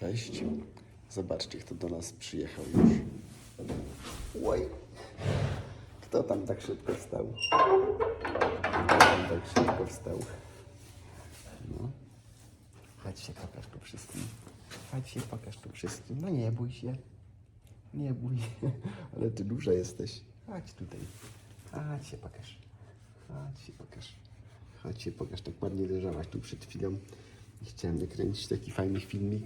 Cześć. Zobaczcie, kto do nas przyjechał już. Oj. Kto tam tak szybko wstał? Kto tam tak szybko wstał? No. Chodź się, pokaż tu wszystkim. Chodź się, pokaż tu wszystkim. No nie bój się. Nie bój się. Ale ty duża jesteś. Chodź tutaj. Chodź się, pokaż. Chodź się, pokaż. Chodź się, pokaż. Tak ładnie leżałaś tu przed chwilą. I chciałem nakręcić taki fajny filmik,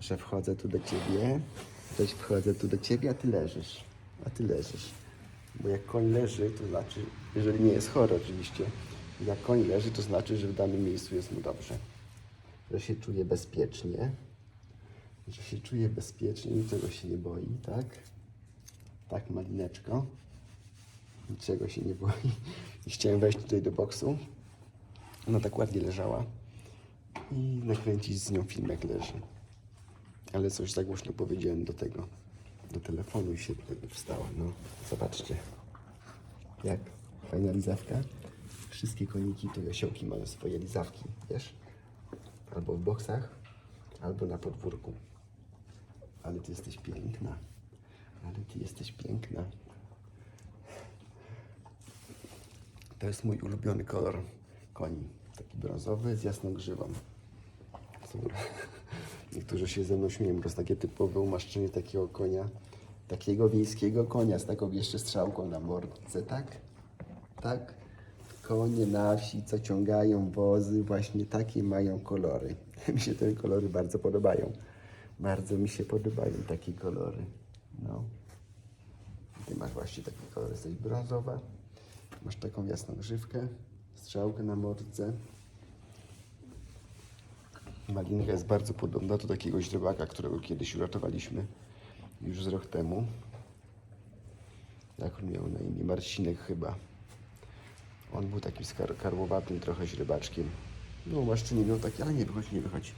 że wchodzę tu do ciebie. Też wchodzę tu do ciebie, a ty leżysz. A ty leżysz. Bo jak koń leży, to znaczy, jeżeli nie jest chory oczywiście, jak koń leży, to znaczy, że w danym miejscu jest mu dobrze. Że się czuje bezpiecznie. Że się czuje bezpiecznie, niczego się nie boi, tak? Tak, malineczko. Niczego się nie boi. I chciałem wejść tutaj do boksu. Ona tak ładnie leżała. I nakręcić z nią film, jak leży. Ale coś za głośno powiedziałem do tego, do telefonu i się wstała. No, zobaczcie. Jak? Fajna lizawka. Wszystkie koniki, to jasiołki mają swoje lizawki, wiesz? Albo w boksach, albo na podwórku. Ale ty jesteś piękna. Ale ty jesteś piękna. To jest mój ulubiony kolor koni. Taki brązowy z jasną grzywą. Są- Niektórzy się ze mną śmieją, bo jest takie typowe umaszczenie takiego konia. Takiego wiejskiego konia z taką jeszcze strzałką na mordce, tak? Tak? Konie na wsi, co ciągają wozy, właśnie takie mają kolory. Mi się te kolory bardzo podobają. Bardzo mi się podobają takie kolory. No. Ty masz właśnie taki kolor, jesteś brązowa. Masz taką jasną grzywkę, strzałkę na mordce. Malinka jest bardzo podobna do takiego źrebaka, którego kiedyś uratowaliśmy już z rok temu. Jak on miał na imię? Marcinek chyba. On był takim skar- karłowatym trochę źrebaczkiem. No umaszczenie miał takie, ale nie wychodź, nie wychodź.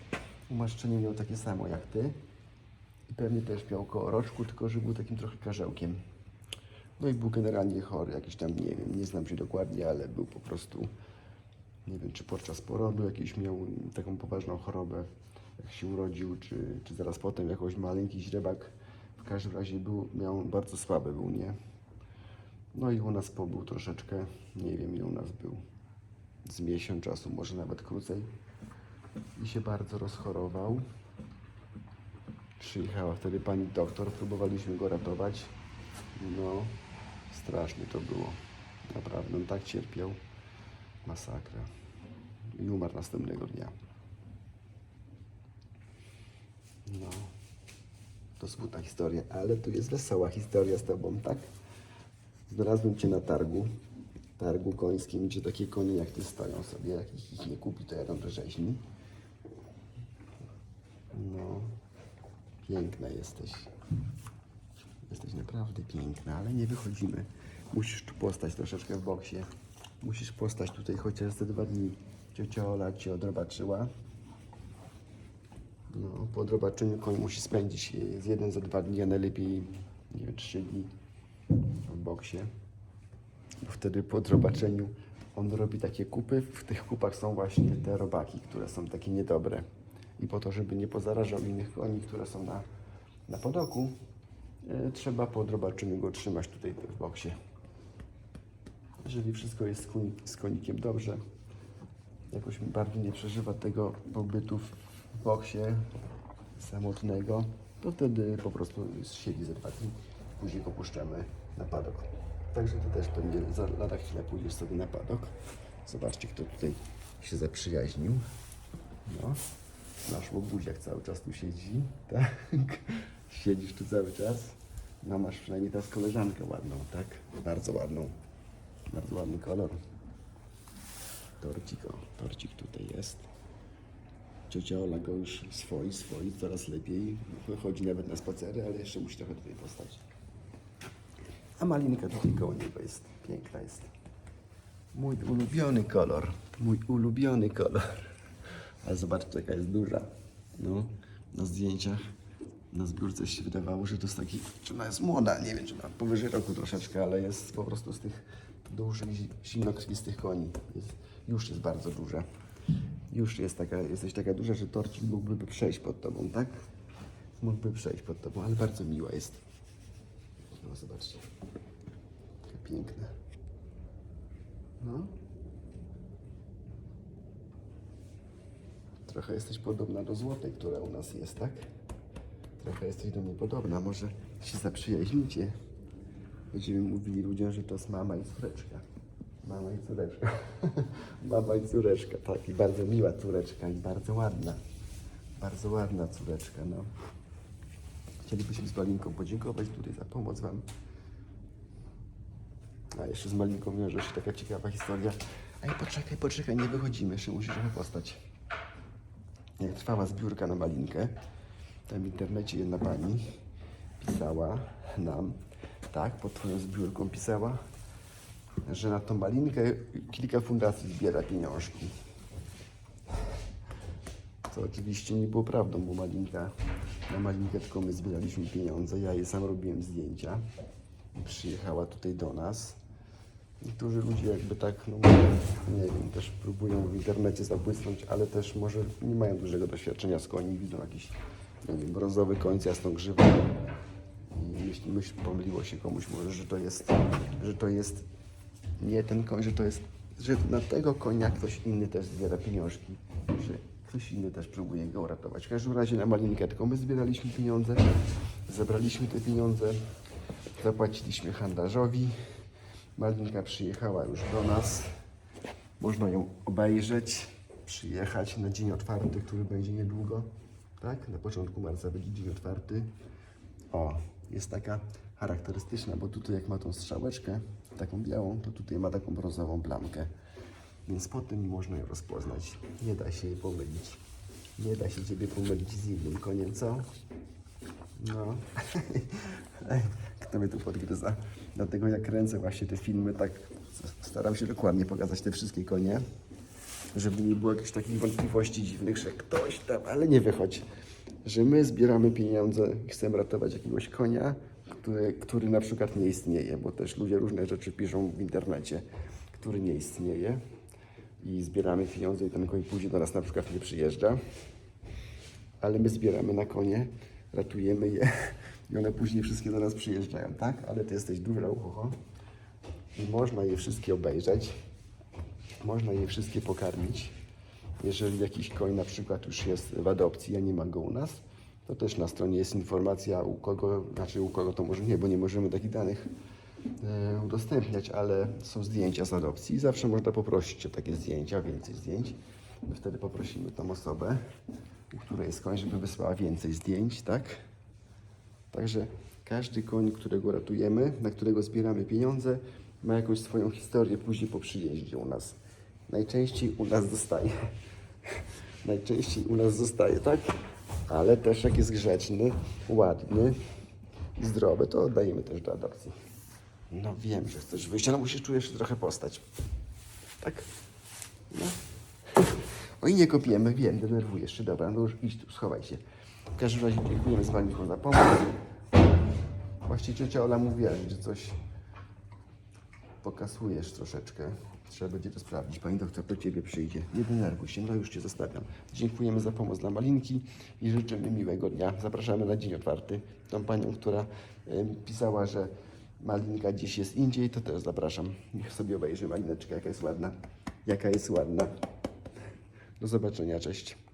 Umaszczenie miał takie samo jak ty. I pewnie też miał koło roczku, tylko że był takim trochę karzełkiem. No i był generalnie chory, jakiś tam, nie wiem, nie znam się dokładnie, ale był po prostu, nie wiem, czy podczas porodu jakiś miał taką poważną chorobę, jak się urodził, czy, czy zaraz potem jakoś maleńki źrebak. W każdym razie był, miał, bardzo słaby był, nie? No i u nas pobył troszeczkę, nie wiem ile u nas był, z miesiąc czasu, może nawet krócej. I się bardzo rozchorował. Przyjechała wtedy pani doktor, próbowaliśmy go ratować. No, strasznie to było. Naprawdę, on tak cierpiał. Masakra. I umarł następnego dnia. No, to smutna historia, ale tu jest wesoła historia z tobą, tak? Znalazłem cię na targu, targu końskim, gdzie takie konie jak ty stoją sobie. Jak ich, ich nie kupi, to jadą do rzeźni. No, piękna jesteś. Jesteś naprawdę piękna, ale nie wychodzimy. Musisz tu postać troszeczkę w boksie. Musisz postać tutaj chociaż ze dwa dni. Ciocia Ola cię odrobaczyła. No, po odrobaczeniu koń musi spędzić z jeden za dwa dni, a najlepiej nie wiem, trzy dni w boksie. Bo wtedy po odrobaczeniu on robi takie kupy. W tych kupach są właśnie te robaki, które są takie niedobre. I po to, żeby nie pozarażał innych koni, które są na, na podoku, e, trzeba po odrobaczeniu go trzymać tutaj w boksie. Jeżeli wszystko jest z, koń, z konikiem dobrze, jakoś bardzo nie przeżywa tego pobytu w boksie samotnego, to wtedy po prostu siedzi ze dwa dni. Później go puszczamy na padok. Także ty też pewnie za lada chwilę pójdziesz sobie na padok. Zobaczcie, kto tutaj się zaprzyjaźnił. No. Nasz łobuziak cały czas tu siedzi, tak? Siedzisz tu cały czas. No masz przynajmniej teraz koleżankę ładną, tak? Bardzo ładną. Bardzo ładny kolor. Torcik, o, torcik tutaj jest. Ciocia Ola go już swoi, swoi, coraz lepiej. Wychodzi nawet na spacery, ale jeszcze musi trochę tutaj postać. A malinka tutaj koło niego jest. Piękna jest. Mój ulubiony kolor. Mój ulubiony kolor. Ale zobaczcie, jaka jest duża. No, na zdjęciach, na zbiórce się wydawało, że to jest taki, czy ona jest młoda, nie wiem, czy ma powyżej roku troszeczkę, ale jest po prostu z tych dużych, zi- zimnokrwistych koni. Jest, już jest bardzo duża. Już jest taka, jesteś taka duża, że torcik mógłby przejść pod tobą, tak? mógłby przejść pod tobą, ale bardzo miła jest. No zobaczcie. Piękna. No. Trochę jesteś podobna do złotej, która u nas jest, tak? Trochę jesteś do niej podobna. Może się zaprzyjaźnicie. Będziemy mówili ludziom, że to jest mama i córeczka. Mama i córeczka. mama i córeczka, tak. I bardzo miła córeczka i bardzo ładna. Bardzo ładna córeczka, no. Chcielibyśmy z Malinką podziękować tutaj za pomoc Wam. A jeszcze z Malinką wiąże się taka ciekawa historia. Ej, poczekaj, poczekaj, nie wychodzimy, jeszcze musisz trochę postać. Jak trwała zbiórka na Malinkę, tam w internecie jedna pani pisała nam, tak, pod Twoją zbiórką pisała, że na tą Malinkę kilka fundacji zbiera pieniążki. To oczywiście nie było prawdą, bo Malinka, na Malinkę tylko my zbieraliśmy pieniądze, ja jej sam robiłem zdjęcia przyjechała tutaj do nas. Niektórzy ludzie jakby tak, no nie wiem, też próbują w internecie zabłysnąć, ale też może nie mają dużego doświadczenia z koni, widzą jakiś, nie wiem, brązowy koń z jasną grzywą i myśl, myśl pomyliło się komuś może, że to jest, że to jest nie ten koń, że to jest, że na tego konia ktoś inny też zbiera pieniążki, że ktoś inny też próbuje go uratować. W każdym razie na malinkę tylko my zbieraliśmy pieniądze, zebraliśmy te pieniądze, zapłaciliśmy handlarzowi, malinka przyjechała już do nas, można ją obejrzeć, przyjechać na dzień otwarty, który będzie niedługo, tak? Na początku marca będzie dzień otwarty. O, jest taka charakterystyczna, bo tutaj jak ma tą strzałeczkę, taką białą, to tutaj ma taką brązową plamkę. Więc po tym można ją rozpoznać. Nie da się jej pomylić. Nie da się Ciebie pomylić z innym koniem, co? No. Kto mnie tu podgryza? Dlatego jak kręcę właśnie te filmy, tak staram się dokładnie pokazać te wszystkie konie, żeby nie było jakichś takich wątpliwości dziwnych, że ktoś tam, ale nie wychodzi. Że my zbieramy pieniądze i chcemy ratować jakiegoś konia, który, który na przykład nie istnieje, bo też ludzie różne rzeczy piszą w internecie, który nie istnieje i zbieramy pieniądze i ten koń później do nas na przykład nie przyjeżdża ale my zbieramy na konie, ratujemy je i one później wszystkie do nas przyjeżdżają, tak? Ale ty jesteś duża ucho i można je wszystkie obejrzeć, można je wszystkie pokarmić. Jeżeli jakiś koń na przykład już jest w adopcji, a nie ma go u nas, to też na stronie jest informacja u kogo, znaczy u kogo to może nie, bo nie możemy takich danych e, udostępniać, ale są zdjęcia z adopcji i zawsze można poprosić o takie zdjęcia, więcej zdjęć. My wtedy poprosimy tą osobę, u której jest koń, żeby wysłała więcej zdjęć, tak? Także każdy koń, którego ratujemy, na którego zbieramy pieniądze, ma jakąś swoją historię później po przyjeździe u nas. Najczęściej u nas zostaje. Najczęściej u nas zostaje, tak? Ale też jak jest grzeczny, ładny i zdrowy, to oddajemy też do adopcji. No wiem, że chcesz wyjść, ale musisz czujesz trochę postać. Tak? No. O i nie kopiemy, wiem, denerwujesz się. Dobra, no już idź tu, schowaj się. W każdym razie dziękujemy z Wami za pomoc. Właściwie ciocia Ola mówiła, że coś pokasujesz troszeczkę. Trzeba będzie to sprawdzić. Pani doktor do Ciebie przyjdzie. Nie denerwuj się, no już Cię zostawiam. Dziękujemy za pomoc dla Malinki i życzymy miłego dnia. Zapraszamy na dzień otwarty. Tą Panią, która pisała, że Malinka gdzieś jest indziej, to też zapraszam. Niech sobie obejrzy Malineczkę, jaka jest ładna. Jaka jest ładna. Do zobaczenia, cześć.